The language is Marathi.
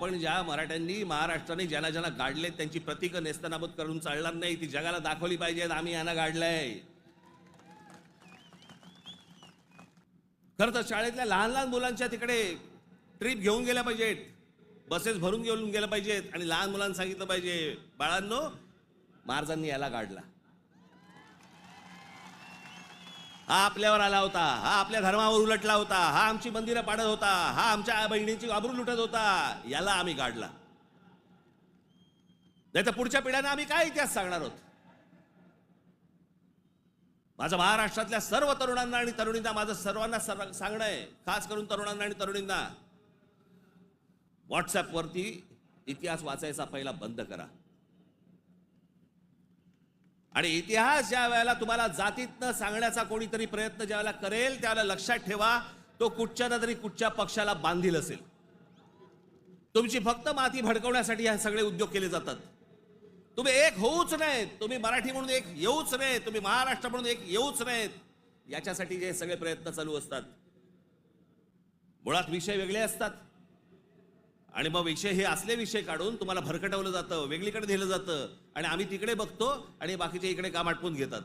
आपण ज्या मराठ्यांनी महाराष्ट्राने ज्यांना ज्यांना गाडलेत त्यांची प्रतीकं नेस्तनाबूत करून चालणार नाही ती जगाला दाखवली पाहिजेत आम्ही यांना गाडलंय. खरं तर शाळेतल्या लहान लहान मुलांच्या तिकडे ट्रिप घेऊन गेल्या पाहिजेत. बसेस भरून घेऊन गेल्या पाहिजेत आणि लहान मुलांना सांगितलं पाहिजे बाळांनो महाराजांनी याला गाडला. हा आपल्यावर आला होता हा आपल्या धर्मावर उलटला होता हा आमची मंदिरं पाडत होता हा आमच्या बहिणींची आबरू लुटत होता याला आम्ही काढला नाही तर पुढच्या पिढ्यांना आम्ही काय इतिहास सांगणार आहोत? माझं महाराष्ट्रातल्या सर्व तरुणांना आणि तरुणींना माझं सर्वांना सर्व सांगणं आहे खास करून तरुणांना आणि तरुणींना व्हॉट्सॲपवरती इतिहास वाचायचा पहिला बंद करा. आणि इतिहास ज्या वेळेला तुम्हाला जातीतनं सांगण्याचा कोणीतरी प्रयत्न ज्या वेळेला करेल त्यावेळेला लक्षात ठेवा तो कुठच्या ना तरी कुठच्या पक्षाला बांधील असेल. तुमची फक्त माती भडकवण्यासाठी हे सगळे उद्योग केले जातात. तुम्ही एक होऊच नाहीत तुम्ही मराठी म्हणून एक येऊच नाही तुम्ही महाराष्ट्र म्हणून एक येऊच नाहीत याच्यासाठी जे सगळे प्रयत्न चालू असतात. मुळात विषय वेगळे असतात. आणि मग विषय हे असले विषय काढून तुम्हाला भरकटवलं जातं वेगळीकडे दिलं जातं आणि आम्ही तिकडे बघतो आणि बाकीचे इकडे काम आटपून घेतात.